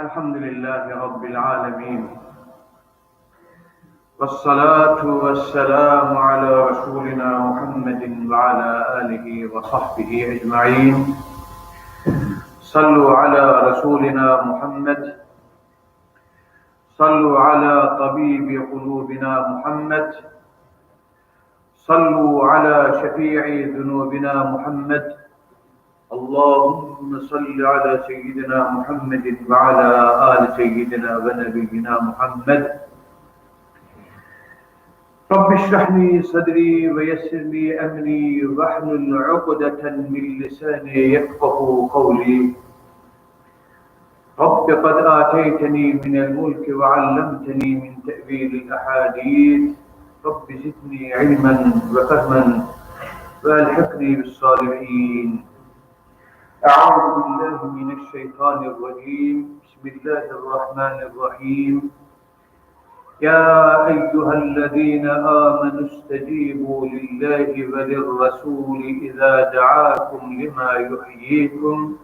الحمد لله رب العالمين. والصلاة والسلام على رسولنا محمد وعلى آله وصحبه أجمعين. صلوا على رسولنا محمد. صلوا على طبيب قلوبنا محمد. صلوا على شفيع ذنوبنا محمد. اللهم صل على سيدنا محمد وعلى آل سيدنا ونبينا محمد. رب اشرح لي صدري ويسر لي أمري واحلل عقدة من لساني يفقه قولي. رب قد آتيتني من الملك وعلمتني من تأويل الأحاديث. رب زدني علما وفهما وألحقني بالصالحين. أعوذ بالله من الشيطان الرجيم. بسم الله الرحمن الرحيم. يا أيها الذين آمنوا استجيبوا لله وللرسول إذا دعاكم لما يحييكم.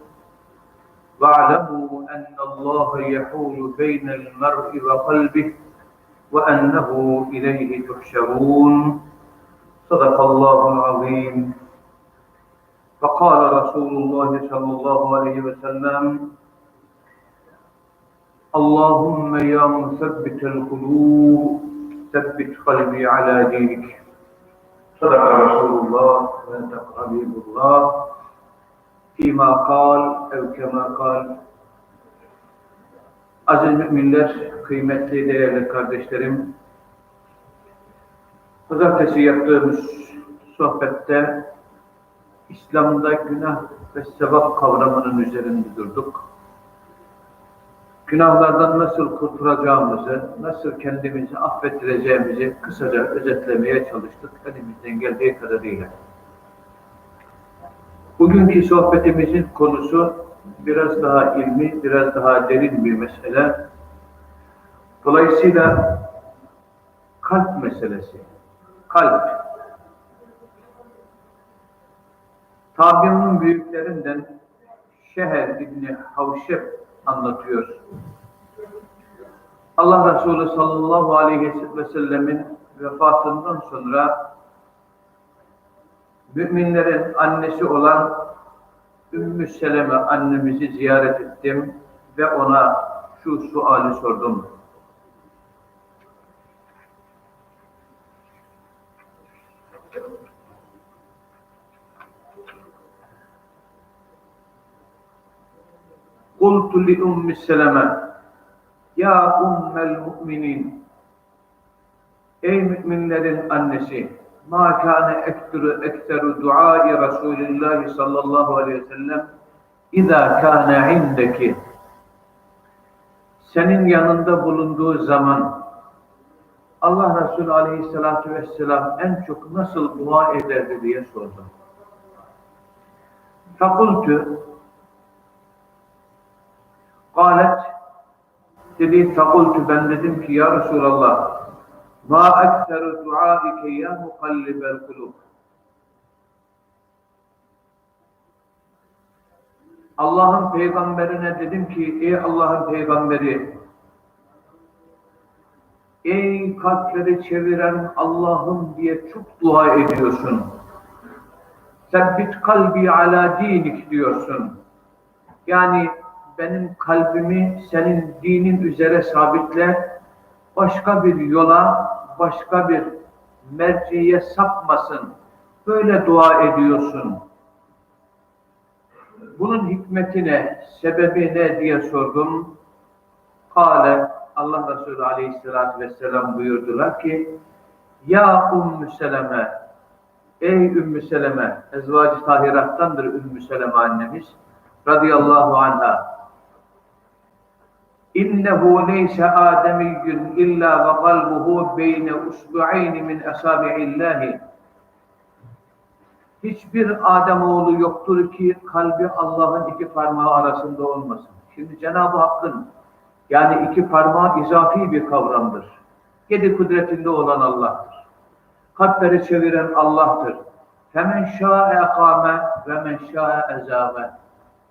واعلموا أن الله يحول بين المرء وقلبه وأنه إليه تحشرون. صدق الله العظيم. فقال رسول الله صلى الله عليه وسلم اللهم يا مثبت القلوب ثبت قلبي على دينك صدق رسول الله وصدق حبيب الله فيما قال أو كما قال Aziz müminler, kıymetli değerli kardeşlerim, Pazartesi yaptığımız sohbette İslam'da günah ve sevap kavramının üzerinde durduk. Günahlardan nasıl kurtulacağımızı, nasıl kendimizi affettireceğimizi kısaca özetlemeye çalıştık elimizden geldiği kadarıyla. Bugünkü sohbetimizin konusu biraz daha ilmi, biraz daha derin bir mesele. Dolayısıyla kalp meselesi. Kalp. Tabi'nin büyüklerinden Şeher İbni Havşep anlatıyor. Allah Resulü sallallahu aleyhi ve sellemin vefatından sonra müminlerin annesi olan Ümmü Seleme annemizi ziyaret ettim ve ona şu suali sordum. li Ummi Seleme. Ya Ummel Mu'minin. Ey müminlerin annesi Ma kâne ekteru ekteru duai Resulillahi sallallahu aleyhi ve sellem İzâ kâne indeki. Senin yanında bulunduğu zaman Allah Resulü Aleyhisselatü Vesselam en çok nasıl dua ederdi diye sordu. Fakultu Kalet dedi fakultu ben dedim ki ya Resulallah ma ekteru duaike ya mukallibel kulub Allah'ın peygamberine dedim ki ey Allah'ın peygamberi ey kalpleri çeviren Allah'ım diye çok dua ediyorsun. Sebbit kalbi ala dinik diyorsun. Yani benim kalbimi senin dinin üzere sabitle başka bir yola, başka bir merciye sapmasın. Böyle dua ediyorsun. Bunun hikmeti ne, sebebi ne diye sordum. Kale, Allah Resulü Aleyhisselatü Vesselam buyurdular ki, Ya Ümmü Seleme, ey Ümmü Seleme, ezvacı tahirattandır Ümmü Seleme annemiz, radıyallahu anha. İnnehu leyse ademiyyün illa ve kalbuhu beyne usbu'ayni min asabi'illahi. Hiçbir Ademoğlu yoktur ki kalbi Allah'ın iki parmağı arasında olmasın. Şimdi Cenab-ı Hakk'ın yani iki parmağı izafi bir kavramdır. Yedi kudretinde olan Allah'tır. Kalpleri çeviren Allah'tır. Femen şâ'e ekâme ve men şâ'e ezâme.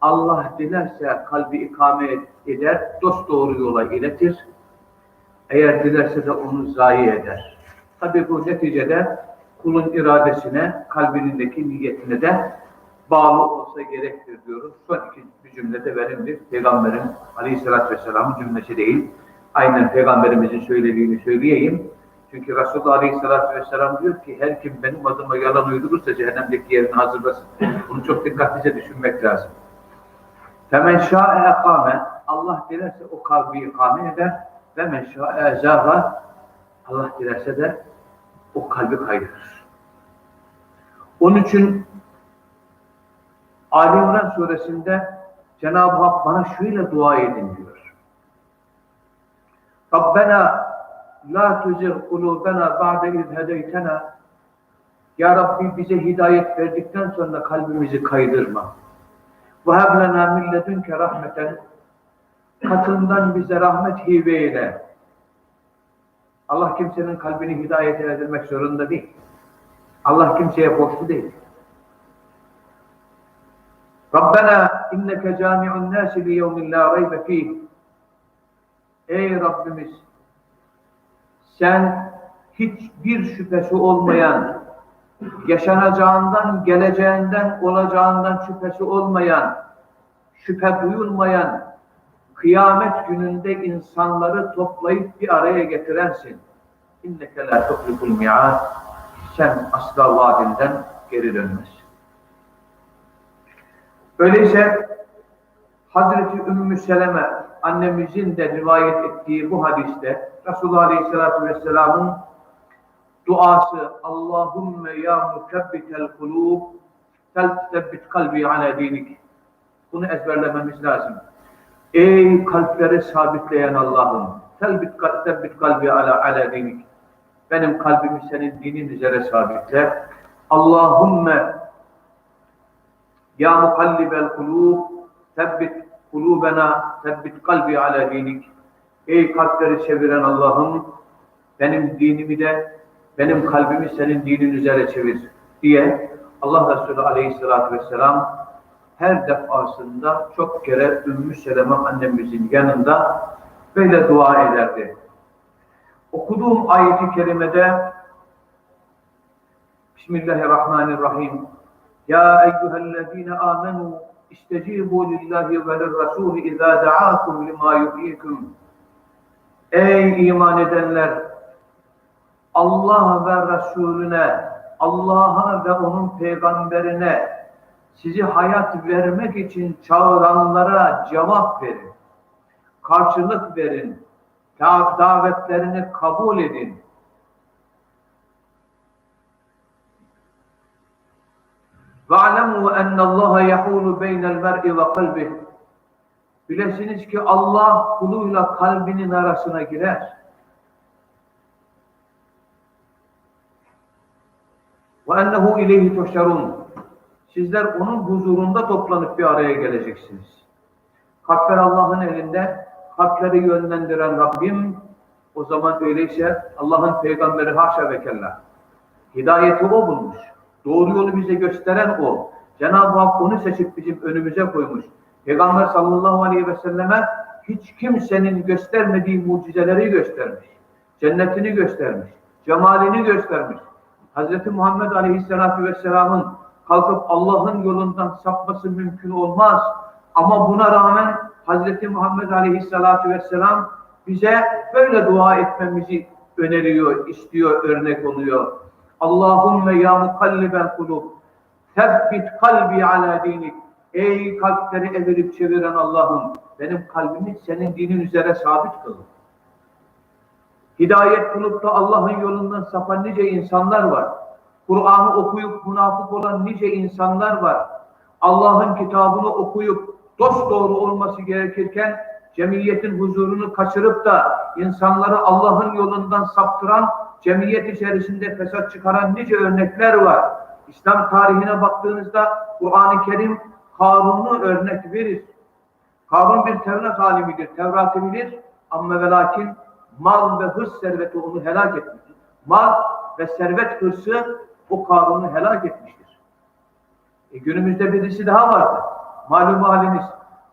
Allah dilerse kalbi ikame eder, dost doğru yola iletir. Eğer dilerse de onu zayi eder. Tabi bu neticede kulun iradesine, kalbindeki niyetine de bağlı olsa gerektir diyoruz. Son iki bir cümlede verimli. Peygamberin aleyhissalatü vesselamın cümlesi değil. Aynen Peygamberimizin söylediğini söyleyeyim. Çünkü Resulullah Aleyhisselatü Vesselam diyor ki her kim benim adıma yalan uydurursa cehennemdeki yerini hazırlasın. Bunu çok dikkatlice düşünmek lazım. Femen şa'e ekame Allah dilerse o kalbi ikame eder ve men şa'e zâga Allah dilerse de o kalbi kaydırır. Onun için Ali İmran suresinde Cenab-ı Hak bana şöyle dua edin diyor. Rabbena la tuzigh kulubena ba'de iz hedeytena Ya Rabbi bize hidayet verdikten sonra kalbimizi kaydırma. Ve heb lena min ledunke rahmeten katından bize rahmet hibe eyle. Allah kimsenin kalbini hidayet edilmek zorunda değil. Allah kimseye borçlu değil. Rabbena inneke cami'un nasi li yevmin la raybe fih. Ey Rabbimiz sen hiçbir şüphesi olmayan, yaşanacağından, geleceğinden, olacağından şüphesi olmayan, şüphe duyulmayan, kıyamet gününde insanları toplayıp bir araya getirensin. İnneke la tuhliful mi'ad. Sen asla vaadinden geri dönmezsin. Öyleyse Hazreti Ümmü Seleme annemizin de rivayet ettiği bu hadiste Resulullah Aleyhisselatü Vesselam'ın duası Allahümme ya mukebbitel kulub feltebbit kalbi ala dinik. Bunu ezberlememiz lazım. Ey kalpleri sabitleyen Allah'ım felbit tebbit kalbi ala ala dinik. Benim kalbimi senin dinin üzere sabitle. Allahümme ya mukallibel kulub tebbit kulubena tebbit kalbi ala dinik. Ey kalpleri çeviren Allah'ım benim dinimi de benim kalbimi senin dinin üzere çevir diye Allah Resulü aleyhissalatü vesselam her defasında çok kere Ümmü Seleme annemizin yanında böyle dua ederdi. Okuduğum ayeti kerimede Bismillahirrahmanirrahim Ya eyyühellezine amenu istecibu lillahi ve lirrasûli izâ da'âkum limâ yuhyikum Ey iman edenler Allah ve Resulüne Allah'a ve onun peygamberine sizi hayat vermek için çağıranlara cevap verin. Karşılık verin. Davetlerini kabul edin. وَاَعْلَمُوا اَنَّ اللّٰهَ يَحُولُ بَيْنَ الْمَرْءِ وَقَلْبِهِ Bilesiniz ki Allah kuluyla kalbinin arasına girer. Ve ennehu ileyhi. Sizler onun huzurunda toplanıp bir araya geleceksiniz. Kalpler Allah'ın elinde, kalpleri yönlendiren Rabbim, o zaman öyleyse Allah'ın peygamberi haşa ve kella. Hidayeti o bulmuş. Doğru yolu bize gösteren o. Cenab-ı Hak onu seçip bizim önümüze koymuş. Peygamber sallallahu aleyhi ve selleme hiç kimsenin göstermediği mucizeleri göstermiş. Cennetini göstermiş. Cemalini göstermiş. Hz. Muhammed aleyhisselatü vesselamın kalkıp Allah'ın yolundan sapması mümkün olmaz. Ama buna rağmen Hz. Muhammed aleyhisselatü vesselam bize böyle dua etmemizi öneriyor, istiyor, örnek oluyor. Allahümme ya mukallibel kulub tebbit kalbi ala dinik Ey kalpleri evirip çeviren Allah'ım benim kalbimi senin dinin üzere sabit kıl. Hidayet bulup da Allah'ın yolundan sapan nice insanlar var. Kur'an'ı okuyup münafık olan nice insanlar var. Allah'ın kitabını okuyup dost doğru olması gerekirken cemiyetin huzurunu kaçırıp da insanları Allah'ın yolundan saptıran, cemiyet içerisinde fesat çıkaran nice örnekler var. İslam tarihine baktığınızda Kur'an-ı Kerim Karun'u örnek verir. Karun bir Tevrat alimidir, Tevrat'ı bilir ama ve lakin mal ve hırs serveti onu helak etmiştir. Mal ve servet hırsı o Karun'u helak etmiştir. E, günümüzde birisi daha vardı. malum haliniz.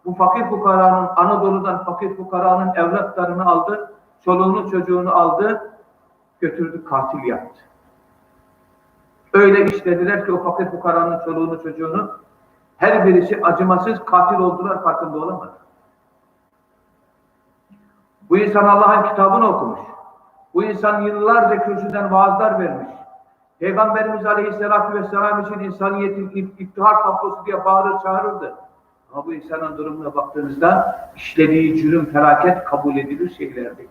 Bu fakir fukaranın, Anadolu'dan fakir fukaranın evlatlarını aldı, çoluğunu çocuğunu aldı, götürdü katil yaptı. Öyle işlediler ki o fakir fukaranın çoluğunu çocuğunu her birisi acımasız katil oldular farkında olamadı. Bu insan Allah'ın kitabını okumuş. Bu insan yıllarca kürsüden vaazlar vermiş. Peygamberimiz Aleyhisselatü Vesselam için insaniyetin iftihar tablosu diye bağırır çağırırdı. Ama bu insanın durumuna baktığınızda işlediği cürüm, felaket kabul edilir şeyler değil.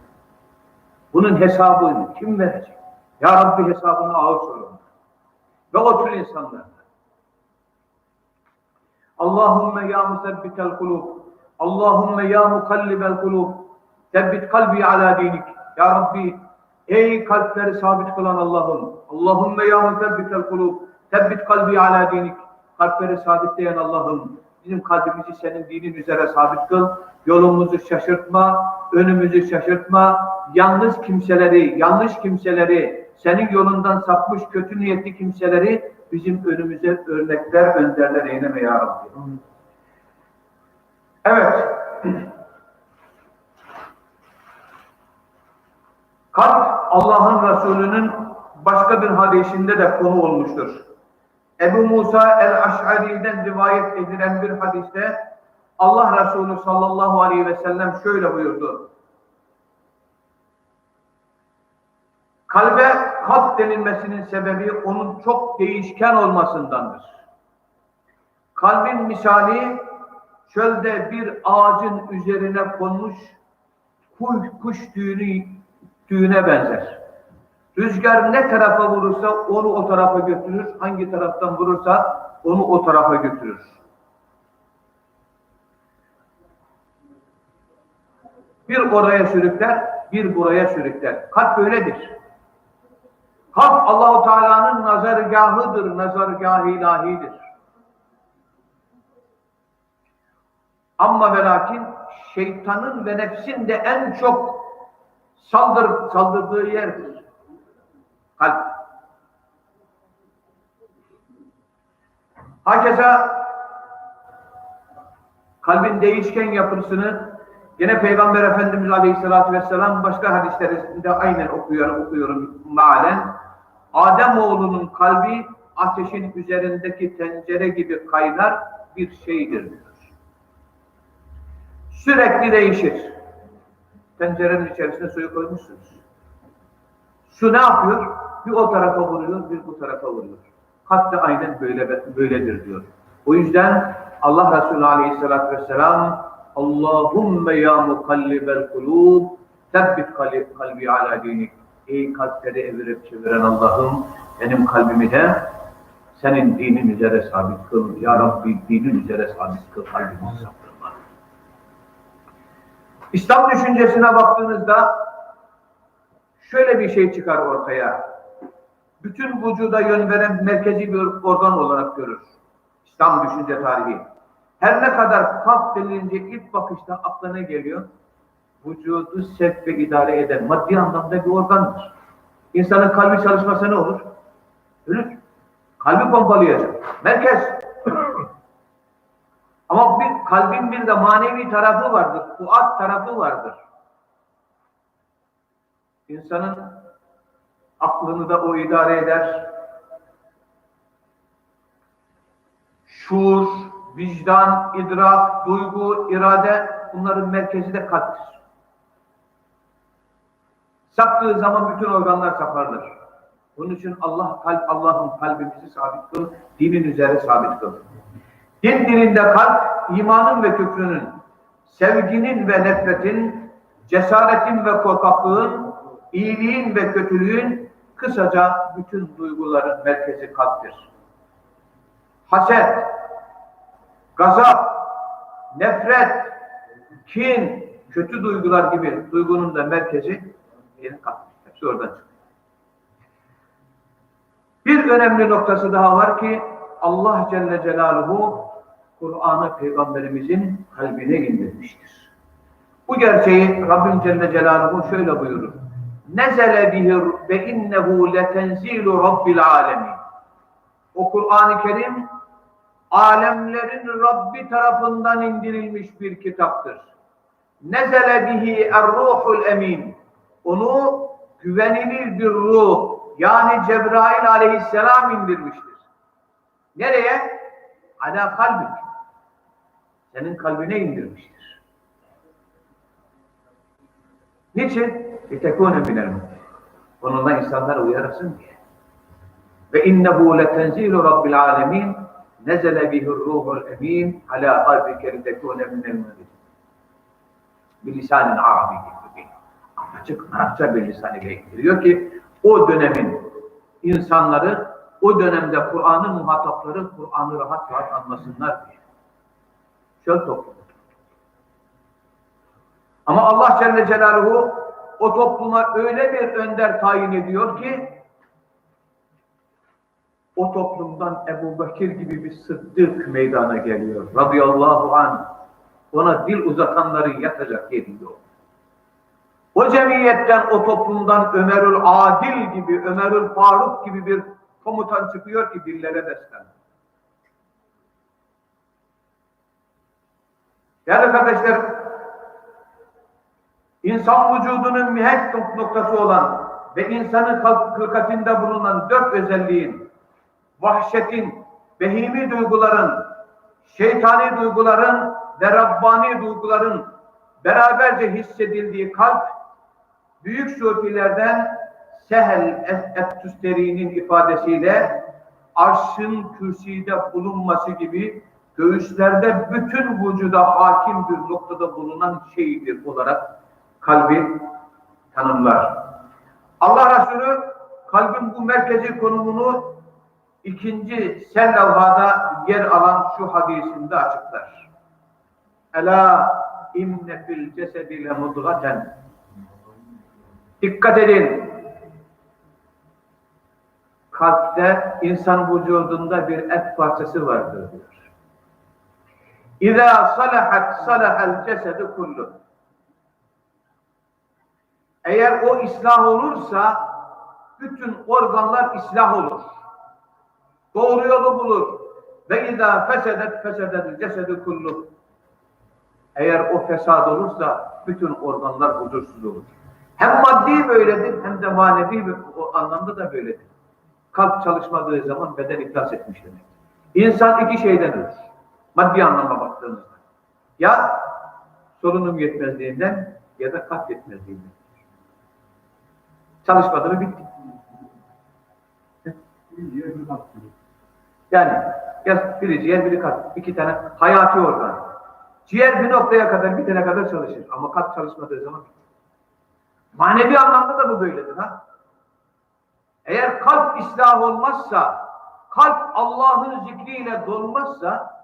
Bunun hesabını kim verecek? Ya Rabbi hesabını ağır sorun. Ve o tür insanlar. Allahümme ya musebbitel kulub. Allahümme ya mukallibel kulub. Sebbit kalbi ala dinik. Ya Rabbi ey kalpleri sabit kılan Allah'ım. Allahümme ya musebbitel kulub. Sebbit kalbi ala dinik. Kalpleri sabitleyen Allah'ım. Bizim kalbimizi senin dinin üzere sabit kıl. Yolumuzu şaşırtma, önümüzü şaşırtma. Yanlış kimseleri, yanlış kimseleri, senin yolundan sapmış kötü niyetli kimseleri bizim önümüze örnekler, önderler eyleme ya Rabbi. Evet. Kalp Allah'ın Resulü'nün başka bir hadisinde de konu olmuştur. Ebu Musa el-Aş'ari'den rivayet edilen bir hadiste Allah Resulü sallallahu aleyhi ve sellem şöyle buyurdu. Kalbe kalp denilmesinin sebebi onun çok değişken olmasındandır. Kalbin misali çölde bir ağacın üzerine konmuş kuş, kuş tüyünü, tüyüne benzer. Rüzgar ne tarafa vurursa onu o tarafa götürür, hangi taraftan vurursa onu o tarafa götürür. Bir oraya sürükler, bir buraya sürükler. Kalp böyledir. Kalp Allahu Teala'nın nazargahıdır, nazargah ilahidir. Ama ve lakin şeytanın ve nefsin de en çok saldır, saldırdığı yerdir. Kalp. Hakeza kalbin değişken yapısını yine Peygamber Efendimiz Aleyhisselatü Vesselam başka hadislerinde aynen okuyorum, okuyorum malen. Adem oğlunun kalbi ateşin üzerindeki tencere gibi kaynar bir şeydir diyor. Sürekli değişir. Tencerenin içerisine suyu koymuşsunuz. Su ne yapıyor? Bir o tarafa vuruyor, bir bu tarafa vuruyor. De aynen böyle, böyledir diyor. O yüzden Allah Resulü Aleyhisselatü Vesselam Allahümme ya mukallibel kulub tebbit kalbi ala dinik. Ey kalpleri evirip çeviren Allah'ım benim kalbimi de senin dinin üzere sabit kıl. Ya Rabbi dinin üzere sabit kıl kalbimi saptırma. İslam düşüncesine baktığınızda şöyle bir şey çıkar ortaya. Bütün vücuda yön veren merkezi bir organ olarak görür. İslam düşünce tarihi. Her ne kadar kalp denilince ilk bakışta aklına geliyor, vücudu sevk ve idare eden maddi anlamda bir organdır. İnsanın kalbi çalışmasa ne olur? Ölür. Kalbi pompalayacak. Merkez. Ama bir kalbin bir de manevi tarafı vardır. Fuat tarafı vardır. İnsanın aklını da o idare eder. Şuur, vicdan, idrak, duygu, irade bunların merkezi de kalptir. Saptığı zaman bütün organlar saparlar. Bunun için Allah kalp Allah'ın kalbimizi sabit kıl, dinin üzere sabit kıl. Din dilinde kalp, imanın ve küfrünün, sevginin ve nefretin, cesaretin ve korkaklığın, iyiliğin ve kötülüğün, kısaca bütün duyguların merkezi kalptir. Haset, gazap, nefret, kin, kötü duygular gibi duygunun da merkezi yeni kalptir. Hepsi oradan çıkıyor. Bir önemli noktası daha var ki Allah Celle Celaluhu Kur'an'ı Peygamberimizin kalbine indirmiştir. Bu gerçeği Rabbim Celle Celaluhu şöyle buyurur. Nezele bihi ve innehu letenzilu rabbil alemin. O Kur'an-ı Kerim alemlerin Rabbi tarafından indirilmiş bir kitaptır. Nezele bihi er-ruhul emin. Onu güvenilir bir ruh yani Cebrail aleyhisselam indirmiştir. Nereye? Ala kalbik Senin kalbine indirmiştir. Niçin? لِتَكُونَ مِنَ الْمُؤْمِنِينَ Onunla insanlara uyarasın diye. Ve innehu letenzilu rabbil alemin nezele bihir ruhul emin ala kalbike litekune minel mümin. Bilisanin arabi gibi. Açık Arapça bir lisan ile indiriyor ki o dönemin insanları o dönemde Kur'an'ın muhatapları Kur'an'ı rahat rahat anlasınlar diye. Şöyle toplum. Ama Allah Celle Celaluhu o topluma öyle bir önder tayin ediyor ki o toplumdan Ebu Bekir gibi bir sıddık meydana geliyor. Radıyallahu anh. Ona dil uzatanları yatacak yeri yok. O cemiyetten, o toplumdan Ömerül Adil gibi, Ömerül Faruk gibi bir komutan çıkıyor ki dillere destan. Değerli kardeşler, insan vücudunun mihenk noktası olan ve insanın kılkatinde bulunan dört özelliğin, vahşetin, behimi duyguların, şeytani duyguların ve Rabbani duyguların beraberce hissedildiği kalp, büyük sufilerden Sehel et-Tüsteri'nin ifadesiyle arşın kürsüde bulunması gibi göğüslerde bütün vücuda hakim bir noktada bulunan şeydir olarak kalbi tanımlar. Allah Resulü kalbin bu merkezi konumunu ikinci sellavhada yer alan şu hadisinde açıklar. Ela inne fil cesedi le mudgaten Dikkat edin. Kalpte insan vücudunda bir et parçası vardır diyor. İza salahat salahal cesedu kullu. Eğer o islah olursa bütün organlar islah olur. Doğru yolu bulur. Ve izâ fesedet fesedet cesedu kullu. Eğer o fesad olursa bütün organlar huzursuz olur. Hem maddi böyledir hem de manevi o anlamda da böyledir. Kalp çalışmadığı zaman beden iflas etmiş demek. İnsan iki şeyden ölür. Maddi anlamda baktığımızda. Ya solunum yetmezliğinden ya da kalp yetmezliğinden. Çalışmadı mı bitti. Yani ya biri ciğer biri kalp. İki tane hayati organ. Ciğer bir noktaya kadar bitene kadar çalışır. Ama kalp çalışmadığı zaman. Manevi anlamda da bu böyledir ha. Eğer kalp ıslah olmazsa, kalp Allah'ın zikriyle dolmazsa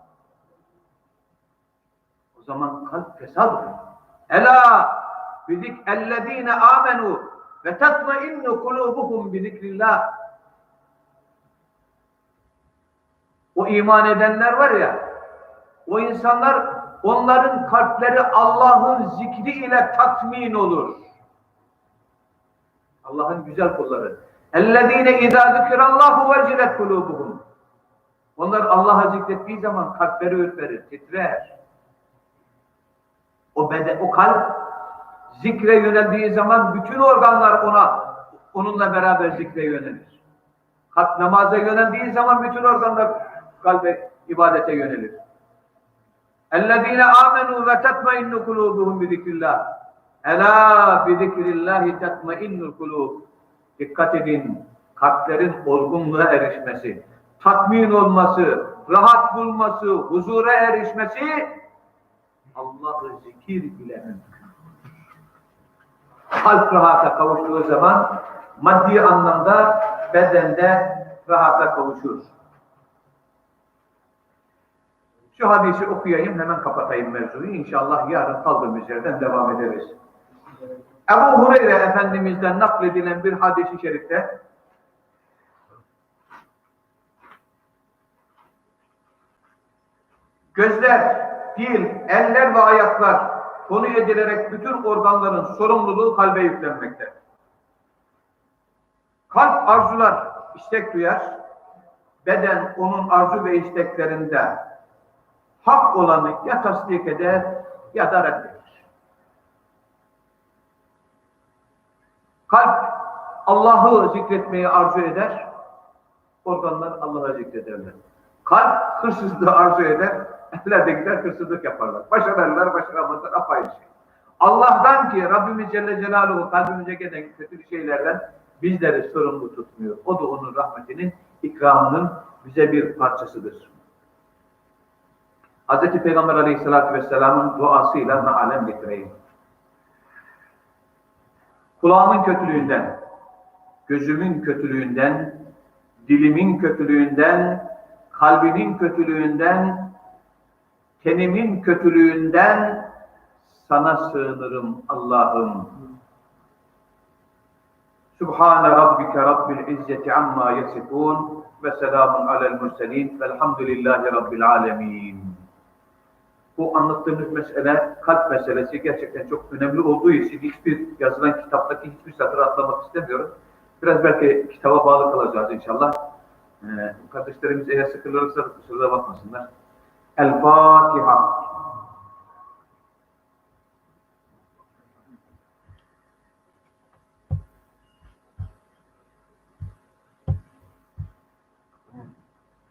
Zaman kalp fesad olur. Ela bizik ellezine amenu ve tatmainnu kulubuhum bizikrillah. O iman edenler var ya, o insanlar onların kalpleri Allah'ın zikri ile tatmin olur. Allah'ın güzel kulları. Ellezine izâ zikirallahu vecilet kulubuhum. Onlar Allah'a zikrettiği zaman kalpleri ürperir, titrer. O beden, o kalp zikre yöneldiği zaman bütün organlar ona onunla beraber zikre yönelir. Kalp namaza yöneldiği zaman bütün organlar kalbe ibadete yönelir. اَلَّذ۪ينَ آمَنُوا وَتَتْمَئِنُّ قُلُوبُهُمْ بِذِكْرِ اللّٰهِ Ela bi zikrillahi tatmainnul kulub. Dikkat edin. Kalplerin olgunluğa erişmesi, tatmin olması, rahat bulması, huzura erişmesi Allah'ı zikir ile mümkün. Kalp rahata kavuştuğu zaman maddi anlamda bedende rahata kavuşur. Şu hadisi okuyayım hemen kapatayım mevzuyu. İnşallah yarın kaldığımız yerden devam ederiz. Ebu Hureyre Efendimiz'den nakledilen bir hadisi şerifte gözler, dil, eller ve ayaklar konu edilerek bütün organların sorumluluğu kalbe yüklenmekte. Kalp arzular, istek duyar. beden onun arzu ve isteklerinde hak olanı ya tasdik eder ya da reddeder. Kalp Allah'ı zikretmeyi arzu eder, organlar Allah'ı zikrederler. Kalp hırsızlığı arzu eder, eller de gider hırsızlık yaparlar. Başarırlar, başaramazlar, apayrı şey. Allah'tan ki Rabbimiz Celle Celaluhu kalbimize gelen kötü şeylerden bizleri sorumlu tutmuyor. O da onun rahmetinin, ikramının bize bir parçasıdır. Hz. Peygamber Aleyhisselatü Vesselam'ın duasıyla mealem getireyim. Kulağımın kötülüğünden, gözümün kötülüğünden, dilimin kötülüğünden, kalbimin kötülüğünden, tenimin kötülüğünden sana sığınırım Allah'ım. Subhane rabbike rabbil izzeti amma yasifun ve selamun alel murselin velhamdülillahi rabbil alemin. Bu anlattığımız mesele kalp meselesi gerçekten çok önemli olduğu için hiçbir yazılan kitaptaki hiçbir satır atlamak istemiyorum. Biraz belki kitaba bağlı kalacağız inşallah. Ee, kardeşlerimiz eğer sıkılırsa kusura bakmasınlar. El Fatiha.